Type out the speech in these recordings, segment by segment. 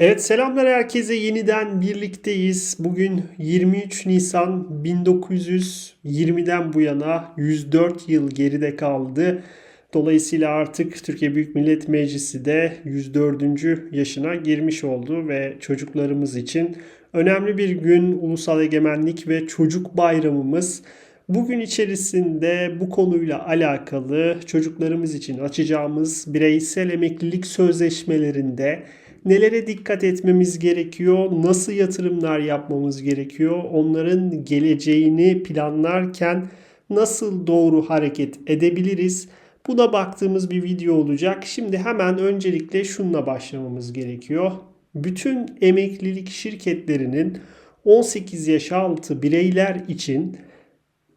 Evet selamlar herkese yeniden birlikteyiz. Bugün 23 Nisan 1920'den bu yana 104 yıl geride kaldı. Dolayısıyla artık Türkiye Büyük Millet Meclisi de 104. yaşına girmiş oldu ve çocuklarımız için önemli bir gün Ulusal Egemenlik ve Çocuk Bayramımız. Bugün içerisinde bu konuyla alakalı çocuklarımız için açacağımız bireysel emeklilik sözleşmelerinde nelere dikkat etmemiz gerekiyor, nasıl yatırımlar yapmamız gerekiyor, onların geleceğini planlarken nasıl doğru hareket edebiliriz? Buna baktığımız bir video olacak. Şimdi hemen öncelikle şununla başlamamız gerekiyor. Bütün emeklilik şirketlerinin 18 yaş altı bireyler için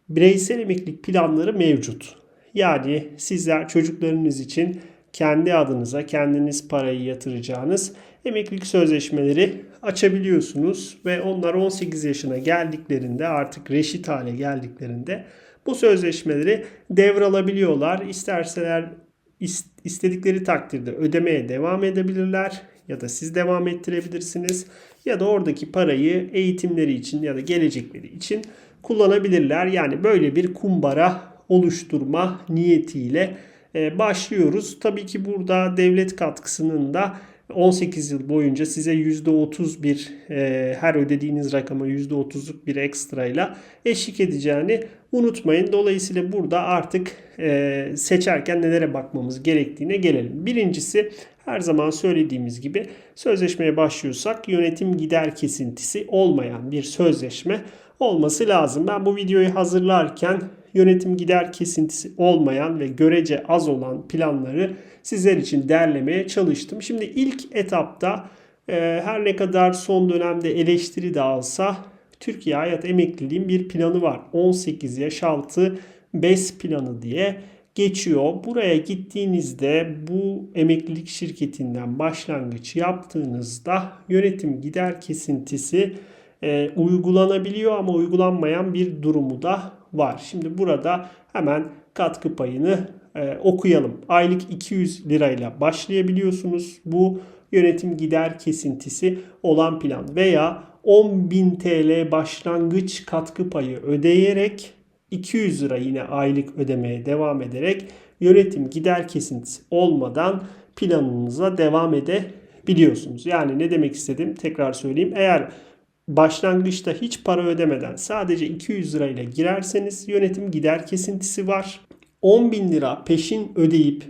bireysel emeklilik planları mevcut. Yani sizler çocuklarınız için kendi adınıza kendiniz parayı yatıracağınız emeklilik sözleşmeleri açabiliyorsunuz ve onlar 18 yaşına geldiklerinde artık reşit hale geldiklerinde bu sözleşmeleri devralabiliyorlar. İsterseler istedikleri takdirde ödemeye devam edebilirler ya da siz devam ettirebilirsiniz ya da oradaki parayı eğitimleri için ya da gelecekleri için kullanabilirler. Yani böyle bir kumbara oluşturma niyetiyle başlıyoruz. Tabii ki burada devlet katkısının da 18 yıl boyunca size %30 bir e, her ödediğiniz rakama %30'luk bir ekstrayla eşlik edeceğini unutmayın. Dolayısıyla burada artık e, seçerken nelere bakmamız gerektiğine gelelim. Birincisi her zaman söylediğimiz gibi sözleşmeye başlıyorsak yönetim gider kesintisi olmayan bir sözleşme olması lazım. Ben bu videoyu hazırlarken yönetim gider kesintisi olmayan ve görece az olan planları sizler için derlemeye çalıştım. Şimdi ilk etapta e, her ne kadar son dönemde eleştiri de alsa Türkiye Hayat Emekliliğin bir planı var. 18 yaş altı BES planı diye geçiyor. Buraya gittiğinizde bu emeklilik şirketinden başlangıç yaptığınızda yönetim gider kesintisi e, uygulanabiliyor ama uygulanmayan bir durumu da var. Şimdi burada hemen katkı payını e, okuyalım. Aylık 200 lirayla başlayabiliyorsunuz. Bu yönetim gider kesintisi olan plan veya 10.000 TL başlangıç katkı payı ödeyerek 200 lira yine aylık ödemeye devam ederek yönetim gider kesintisi olmadan planınıza devam edebiliyorsunuz. Yani ne demek istedim tekrar söyleyeyim. Eğer başlangıçta hiç para ödemeden sadece 200 lirayla girerseniz yönetim gider kesintisi var. 10 bin lira peşin ödeyip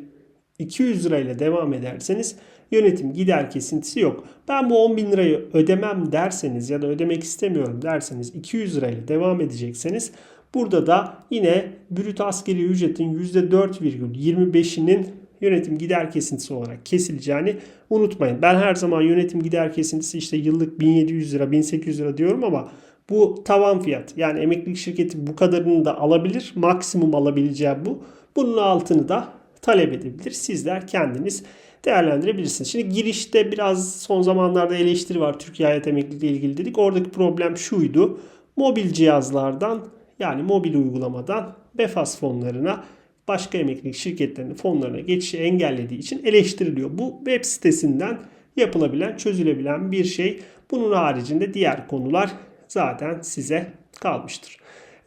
200 lirayla devam ederseniz yönetim gider kesintisi yok. Ben bu 10 bin lirayı ödemem derseniz ya da ödemek istemiyorum derseniz 200 lirayla devam edecekseniz burada da yine brüt askeri ücretin %4,25'inin yönetim gider kesintisi olarak kesileceğini unutmayın. Ben her zaman yönetim gider kesintisi işte yıllık 1700 lira 1800 lira diyorum ama bu tavan fiyat. Yani emeklilik şirketi bu kadarını da alabilir. Maksimum alabileceği bu. Bunun altını da talep edebilir. Sizler kendiniz değerlendirebilirsiniz. Şimdi girişte biraz son zamanlarda eleştiri var Türkiye Hayat Emekliliği ile ilgili dedik. Oradaki problem şuydu. Mobil cihazlardan yani mobil uygulamadan BEFAS fonlarına başka emeklilik şirketlerinin fonlarına geçişi engellediği için eleştiriliyor. Bu web sitesinden yapılabilen, çözülebilen bir şey. Bunun haricinde diğer konular zaten size kalmıştır.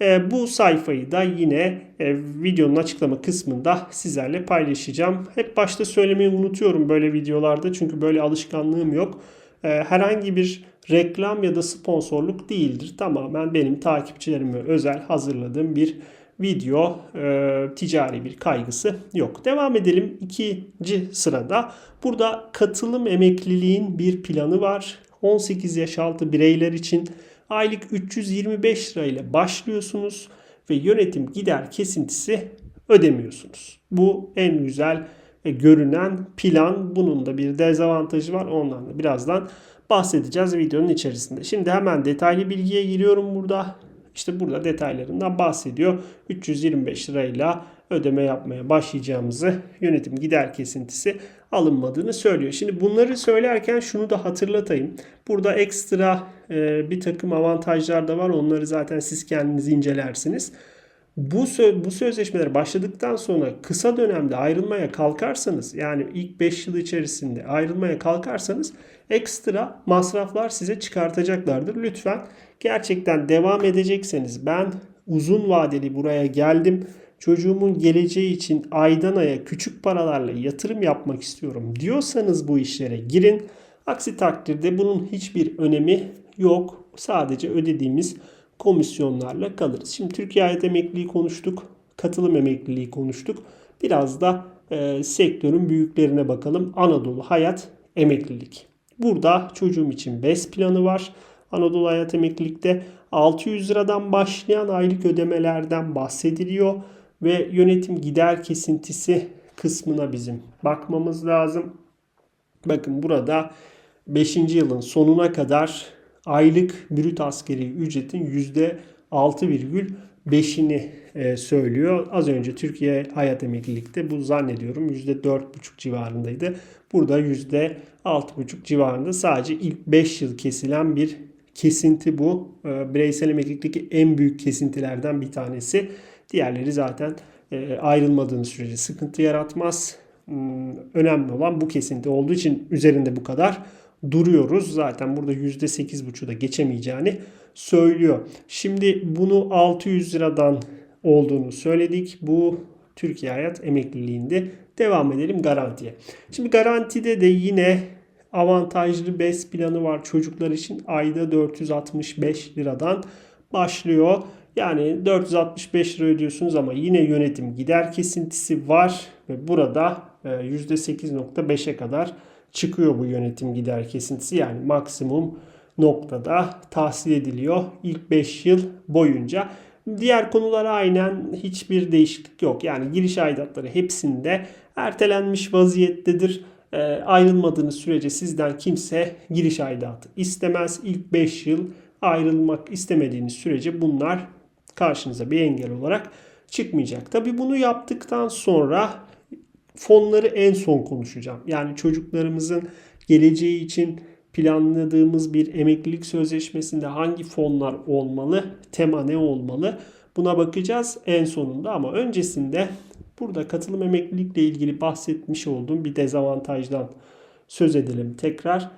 E, bu sayfayı da yine e, videonun açıklama kısmında sizlerle paylaşacağım. Hep başta söylemeyi unutuyorum böyle videolarda çünkü böyle alışkanlığım yok. E, herhangi bir reklam ya da sponsorluk değildir. Tamamen benim takipçilerime özel hazırladığım bir video e, ticari bir kaygısı yok. Devam edelim ikinci sırada. Burada katılım emekliliğin bir planı var. 18 yaş altı bireyler için aylık 325 lira ile başlıyorsunuz ve yönetim gider kesintisi ödemiyorsunuz. Bu en güzel görünen plan. Bunun da bir dezavantajı var. Ondan da birazdan bahsedeceğiz videonun içerisinde. Şimdi hemen detaylı bilgiye giriyorum burada. İşte burada detaylarından bahsediyor. 325 lirayla ödeme yapmaya başlayacağımızı yönetim gider kesintisi alınmadığını söylüyor. Şimdi bunları söylerken şunu da hatırlatayım. Burada ekstra e, bir takım avantajlar da var. Onları zaten siz kendiniz incelersiniz. Bu, sö- bu sözleşmeler başladıktan sonra kısa dönemde ayrılmaya kalkarsanız yani ilk 5 yıl içerisinde ayrılmaya kalkarsanız ekstra masraflar size çıkartacaklardır. Lütfen gerçekten devam edecekseniz ben uzun vadeli buraya geldim. Çocuğumun geleceği için aydan aya küçük paralarla yatırım yapmak istiyorum diyorsanız bu işlere girin. Aksi takdirde bunun hiçbir önemi yok. Sadece ödediğimiz komisyonlarla kalırız. Şimdi Türkiye Hayat Emekliliği konuştuk. Katılım emekliliği konuştuk. Biraz da e, sektörün büyüklerine bakalım. Anadolu Hayat Emeklilik. Burada çocuğum için BES planı var. Anadolu Hayat Emeklilik'te 600 liradan başlayan aylık ödemelerden bahsediliyor ve yönetim gider kesintisi kısmına bizim bakmamız lazım. Bakın burada 5. yılın sonuna kadar aylık brüt askeri ücretin %6,5'ini e, söylüyor. Az önce Türkiye Hayat Emeklilik'te bu zannediyorum %4,5 civarındaydı. Burada %6,5 civarında sadece ilk 5 yıl kesilen bir kesinti bu. E, bireysel emeklilikteki en büyük kesintilerden bir tanesi. Diğerleri zaten e, ayrılmadığınız sürece sıkıntı yaratmaz. Hmm, önemli olan bu kesinti olduğu için üzerinde bu kadar duruyoruz. Zaten burada %8,5'u da geçemeyeceğini söylüyor. Şimdi bunu 600 liradan olduğunu söyledik. Bu Türkiye Hayat Emekliliğinde devam edelim garantiye. Şimdi garantide de yine avantajlı BES planı var çocuklar için ayda 465 liradan başlıyor. Yani 465 lira ödüyorsunuz ama yine yönetim gider kesintisi var ve burada %8.5'e kadar çıkıyor bu yönetim gider kesintisi. Yani maksimum noktada tahsil ediliyor ilk 5 yıl boyunca. Diğer konulara aynen hiçbir değişiklik yok. Yani giriş aidatları hepsinde ertelenmiş vaziyettedir. E, ayrılmadığınız sürece sizden kimse giriş aidatı istemez. İlk 5 yıl ayrılmak istemediğiniz sürece bunlar karşınıza bir engel olarak çıkmayacak. Tabi bunu yaptıktan sonra fonları en son konuşacağım. Yani çocuklarımızın geleceği için planladığımız bir emeklilik sözleşmesinde hangi fonlar olmalı, tema ne olmalı buna bakacağız en sonunda ama öncesinde burada katılım emeklilikle ilgili bahsetmiş olduğum bir dezavantajdan söz edelim tekrar.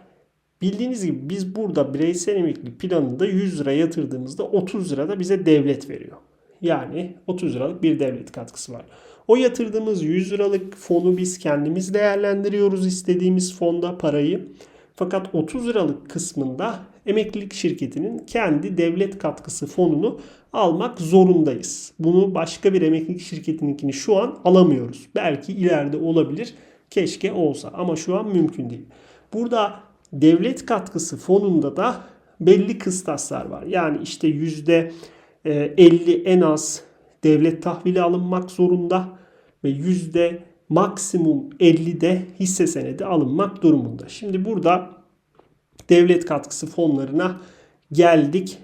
Bildiğiniz gibi biz burada bireysel emeklilik planında 100 lira yatırdığımızda 30 lira da bize devlet veriyor. Yani 30 liralık bir devlet katkısı var. O yatırdığımız 100 liralık fonu biz kendimiz değerlendiriyoruz istediğimiz fonda parayı. Fakat 30 liralık kısmında emeklilik şirketinin kendi devlet katkısı fonunu almak zorundayız. Bunu başka bir emeklilik şirketininkini şu an alamıyoruz. Belki ileride olabilir. Keşke olsa ama şu an mümkün değil. Burada devlet katkısı fonunda da belli kıstaslar var. Yani işte yüzde 50 en az devlet tahvili alınmak zorunda ve yüzde maksimum 50'de hisse senedi alınmak durumunda. Şimdi burada devlet katkısı fonlarına geldik.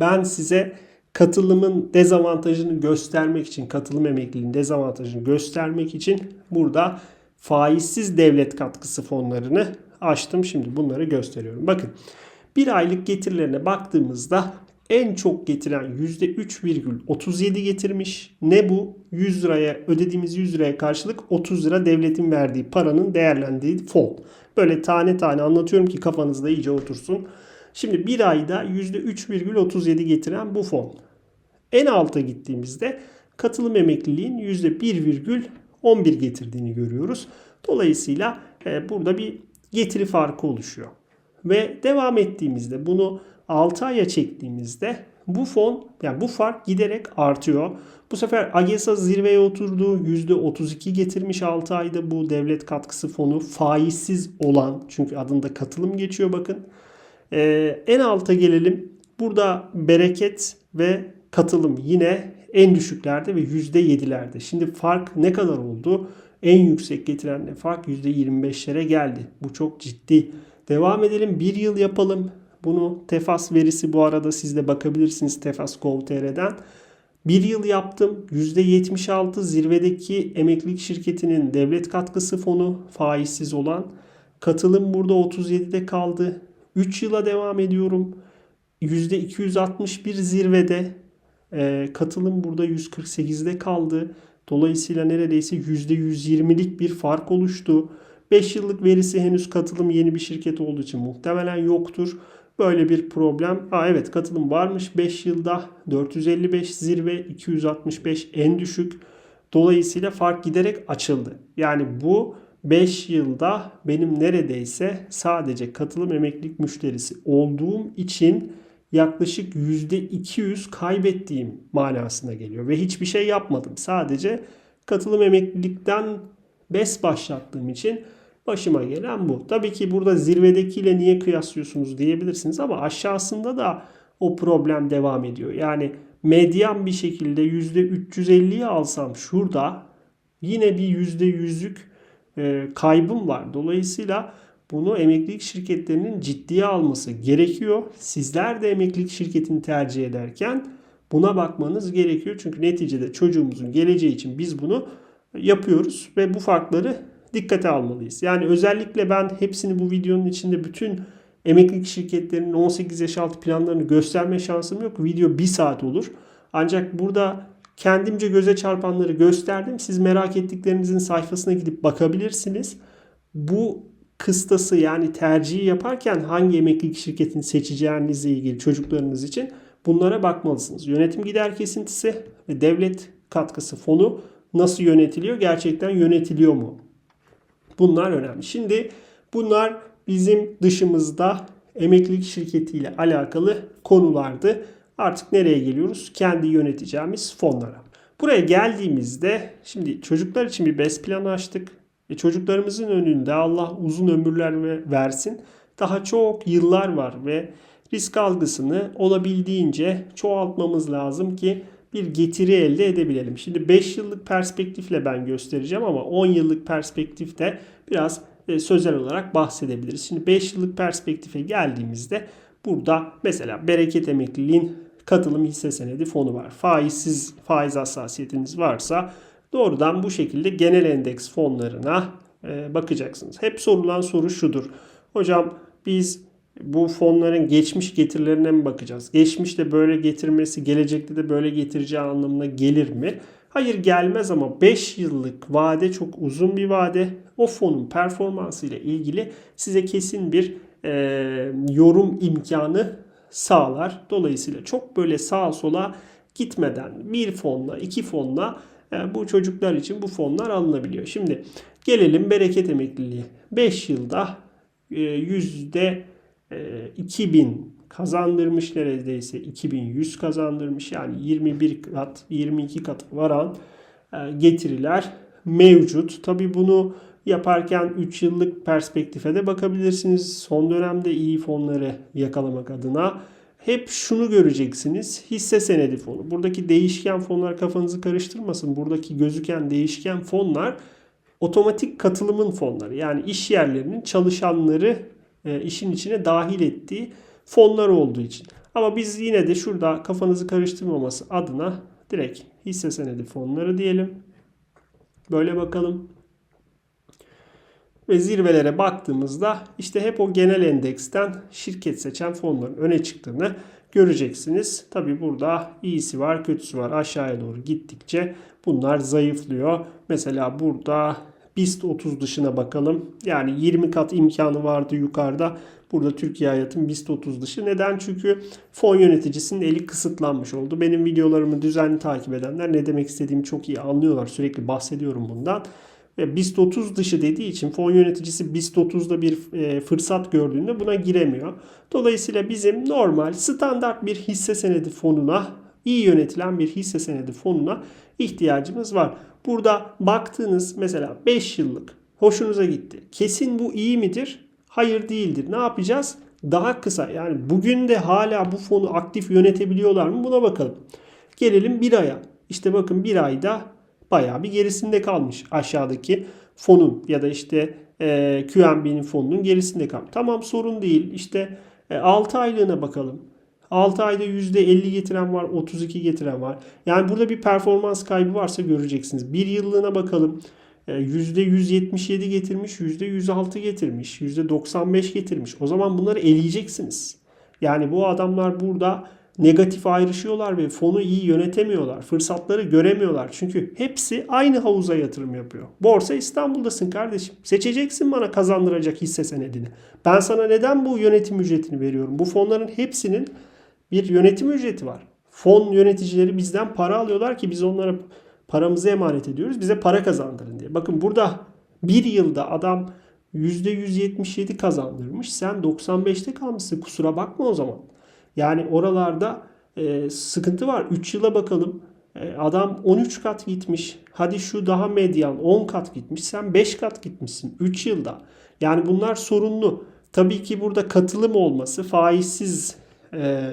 Ben size katılımın dezavantajını göstermek için, katılım emekliliğinin dezavantajını göstermek için burada faizsiz devlet katkısı fonlarını açtım. Şimdi bunları gösteriyorum. Bakın bir aylık getirilerine baktığımızda en çok getiren %3,37 getirmiş. Ne bu? 100 liraya ödediğimiz 100 liraya karşılık 30 lira devletin verdiği paranın değerlendiği fon. Böyle tane tane anlatıyorum ki kafanızda iyice otursun. Şimdi bir ayda %3,37 getiren bu fon. En alta gittiğimizde katılım emekliliğin %1,11 getirdiğini görüyoruz. Dolayısıyla e, burada bir getiri farkı oluşuyor. Ve devam ettiğimizde bunu 6 aya çektiğimizde bu fon yani bu fark giderek artıyor. Bu sefer AGESA zirveye oturdu. %32 getirmiş 6 ayda bu devlet katkısı fonu faizsiz olan çünkü adında katılım geçiyor bakın. Ee, en alta gelelim. Burada bereket ve katılım yine en düşüklerde ve %7'lerde. Şimdi fark ne kadar oldu? En yüksek getiren fark %25'lere geldi. Bu çok ciddi. Devam edelim. Bir yıl yapalım. Bunu Tefas verisi bu arada siz de bakabilirsiniz Tefas.gov.tr'den. Bir yıl yaptım. %76 zirvedeki emeklilik şirketinin devlet katkısı fonu faizsiz olan. Katılım burada 37'de kaldı. 3 yıla devam ediyorum. %261 zirvede Ee, katılım burada 148'de kaldı. Dolayısıyla neredeyse %120'lik bir fark oluştu. 5 yıllık verisi henüz katılım yeni bir şirket olduğu için muhtemelen yoktur. Böyle bir problem. Aa, evet katılım varmış 5 yılda 455 zirve 265 en düşük. Dolayısıyla fark giderek açıldı. Yani bu 5 yılda benim neredeyse sadece katılım emeklilik müşterisi olduğum için yaklaşık %200 kaybettiğim manasına geliyor. Ve hiçbir şey yapmadım. Sadece katılım emeklilikten BES başlattığım için başıma gelen bu. Tabii ki burada zirvedekiyle niye kıyaslıyorsunuz diyebilirsiniz ama aşağısında da o problem devam ediyor. Yani medyan bir şekilde %350'yi alsam şurada yine bir %100'lük e, kaybım var. Dolayısıyla bunu emeklilik şirketlerinin ciddiye alması gerekiyor. Sizler de emeklilik şirketini tercih ederken buna bakmanız gerekiyor. Çünkü neticede çocuğumuzun geleceği için biz bunu yapıyoruz ve bu farkları dikkate almalıyız. Yani özellikle ben hepsini bu videonun içinde bütün emeklilik şirketlerinin 18 yaş altı planlarını gösterme şansım yok. Video 1 saat olur. Ancak burada kendimce göze çarpanları gösterdim. Siz merak ettiklerinizin sayfasına gidip bakabilirsiniz. Bu kıstası yani tercihi yaparken hangi emeklilik şirketini seçeceğinizle ilgili çocuklarınız için bunlara bakmalısınız. Yönetim gider kesintisi ve devlet katkısı fonu nasıl yönetiliyor? Gerçekten yönetiliyor mu? Bunlar önemli. Şimdi bunlar bizim dışımızda emeklilik şirketiyle alakalı konulardı. Artık nereye geliyoruz? Kendi yöneteceğimiz fonlara. Buraya geldiğimizde şimdi çocuklar için bir BES planı açtık. E çocuklarımızın önünde Allah uzun ömürler versin. Daha çok yıllar var ve risk algısını olabildiğince çoğaltmamız lazım ki bir getiri elde edebilelim. Şimdi 5 yıllık perspektifle ben göstereceğim ama 10 yıllık perspektifte biraz e, sözel olarak bahsedebiliriz. Şimdi 5 yıllık perspektife geldiğimizde burada mesela bereket emekliliğin katılım hisse senedi fonu var. Faizsiz faiz hassasiyetiniz varsa doğrudan bu şekilde genel endeks fonlarına e, bakacaksınız. Hep sorulan soru şudur. Hocam biz bu fonların geçmiş getirilerine mi bakacağız? Geçmişte böyle getirmesi gelecekte de böyle getireceği anlamına gelir mi? Hayır gelmez ama 5 yıllık vade çok uzun bir vade. O fonun performansı ile ilgili size kesin bir e, yorum imkanı sağlar. Dolayısıyla çok böyle sağa sola gitmeden bir fonla iki fonla e, bu çocuklar için bu fonlar alınabiliyor. Şimdi gelelim bereket emekliliği. 5 yılda e, yüzde 2000 kazandırmış neredeyse 2100 kazandırmış yani 21 kat 22 kat varan e, getiriler mevcut. Tabi bunu yaparken 3 yıllık perspektife de bakabilirsiniz. Son dönemde iyi fonları yakalamak adına hep şunu göreceksiniz. Hisse senedi fonu. Buradaki değişken fonlar kafanızı karıştırmasın. Buradaki gözüken değişken fonlar otomatik katılımın fonları. Yani iş yerlerinin çalışanları e, işin içine dahil ettiği fonlar olduğu için. Ama biz yine de şurada kafanızı karıştırmaması adına direkt hisse senedi fonları diyelim. Böyle bakalım. Ve zirvelere baktığımızda işte hep o genel endeksten şirket seçen fonların öne çıktığını göreceksiniz. Tabi burada iyisi var kötüsü var aşağıya doğru gittikçe bunlar zayıflıyor. Mesela burada BIST 30 dışına bakalım. Yani 20 kat imkanı vardı yukarıda. Burada Türkiye Hayat'ın BIST 30 dışı. Neden? Çünkü fon yöneticisinin eli kısıtlanmış oldu. Benim videolarımı düzenli takip edenler ne demek istediğimi çok iyi anlıyorlar. Sürekli bahsediyorum bundan. Ve BIST 30 dışı dediği için fon yöneticisi BIST 30'da bir e, fırsat gördüğünde buna giremiyor. Dolayısıyla bizim normal standart bir hisse senedi fonuna iyi yönetilen bir hisse senedi fonuna ihtiyacımız var. Burada baktığınız mesela 5 yıllık hoşunuza gitti. Kesin bu iyi midir? Hayır değildir. Ne yapacağız? Daha kısa yani bugün de hala bu fonu aktif yönetebiliyorlar mı buna bakalım. Gelelim bir aya. İşte bakın bir ayda bayağı bir gerisinde kalmış aşağıdaki fonun ya da işte e, QNB'nin fonunun gerisinde kalmış. Tamam sorun değil. İşte e, 6 aylığına bakalım. 6 ayda %50 getiren var, 32 getiren var. Yani burada bir performans kaybı varsa göreceksiniz. Bir yıllığına bakalım. %177 getirmiş, %106 getirmiş, %95 getirmiş. O zaman bunları eleyeceksiniz. Yani bu adamlar burada negatif ayrışıyorlar ve fonu iyi yönetemiyorlar. Fırsatları göremiyorlar. Çünkü hepsi aynı havuza yatırım yapıyor. Borsa İstanbul'dasın kardeşim. Seçeceksin bana kazandıracak hisse senedini. Ben sana neden bu yönetim ücretini veriyorum? Bu fonların hepsinin bir yönetim ücreti var. Fon yöneticileri bizden para alıyorlar ki biz onlara paramızı emanet ediyoruz. Bize para kazandırın diye. Bakın burada bir yılda adam %177 kazandırmış. Sen 95'te kalmışsın. Kusura bakma o zaman. Yani oralarda e, sıkıntı var. 3 yıla bakalım. E, adam 13 kat gitmiş. Hadi şu daha medyan 10 kat gitmiş. Sen 5 kat gitmişsin 3 yılda. Yani bunlar sorunlu. Tabii ki burada katılım olması, faizsiz e,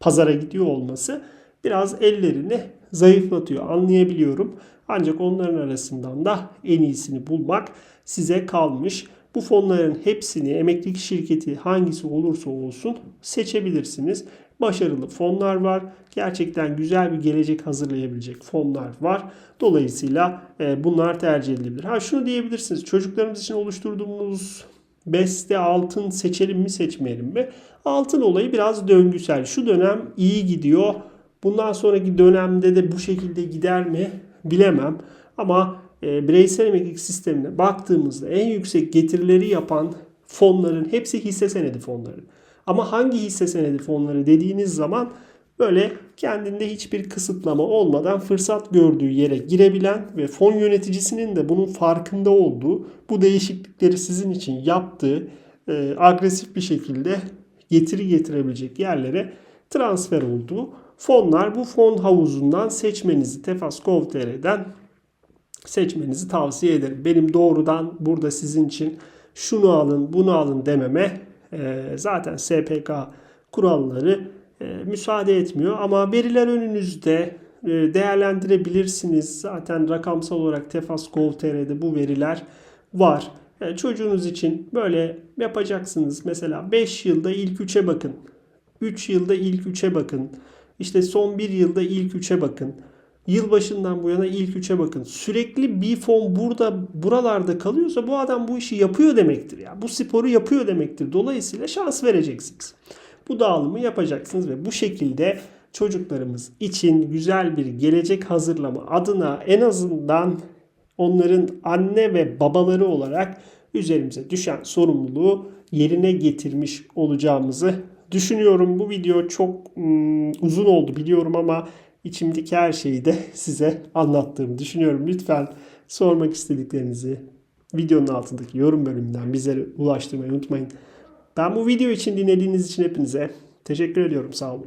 pazara gidiyor olması biraz ellerini zayıflatıyor. Anlayabiliyorum. Ancak onların arasından da en iyisini bulmak size kalmış. Bu fonların hepsini emeklilik şirketi hangisi olursa olsun seçebilirsiniz. Başarılı fonlar var. Gerçekten güzel bir gelecek hazırlayabilecek fonlar var. Dolayısıyla e, bunlar tercih edilebilir. Ha şunu diyebilirsiniz. Çocuklarımız için oluşturduğumuz beste altın seçelim mi seçmeyelim mi? Altın olayı biraz döngüsel. Şu dönem iyi gidiyor. Bundan sonraki dönemde de bu şekilde gider mi bilemem. Ama e, bireysel emeklilik sistemine baktığımızda en yüksek getirileri yapan fonların hepsi hisse senedi fonları. Ama hangi hisse senedi fonları dediğiniz zaman böyle kendinde hiçbir kısıtlama olmadan fırsat gördüğü yere girebilen ve fon yöneticisinin de bunun farkında olduğu bu değişiklikleri sizin için yaptığı e, agresif bir şekilde getiri getirebilecek yerlere transfer olduğu fonlar bu fon havuzundan seçmenizi Tefas.gov.tr'den seçmenizi tavsiye ederim. Benim doğrudan burada sizin için şunu alın bunu alın dememe e, zaten SPK kuralları müsaade etmiyor. Ama veriler önünüzde e, değerlendirebilirsiniz. Zaten rakamsal olarak Tefas.gov.tr'de bu veriler var. E, çocuğunuz için böyle yapacaksınız. Mesela 5 yılda ilk 3'e bakın. 3 yılda ilk 3'e bakın. İşte son 1 yılda ilk 3'e bakın. Yılbaşından bu yana ilk 3'e bakın. Sürekli bir fon burada buralarda kalıyorsa bu adam bu işi yapıyor demektir. Ya. Bu sporu yapıyor demektir. Dolayısıyla şans vereceksiniz. Bu dağılımı yapacaksınız ve bu şekilde çocuklarımız için güzel bir gelecek hazırlama adına en azından onların anne ve babaları olarak üzerimize düşen sorumluluğu yerine getirmiş olacağımızı düşünüyorum. Bu video çok mm, uzun oldu biliyorum ama içimdeki her şeyi de size anlattığımı düşünüyorum. Lütfen sormak istediklerinizi videonun altındaki yorum bölümünden bize ulaştırmayı unutmayın. Ben bu video için dinlediğiniz için hepinize teşekkür ediyorum. Sağ olun.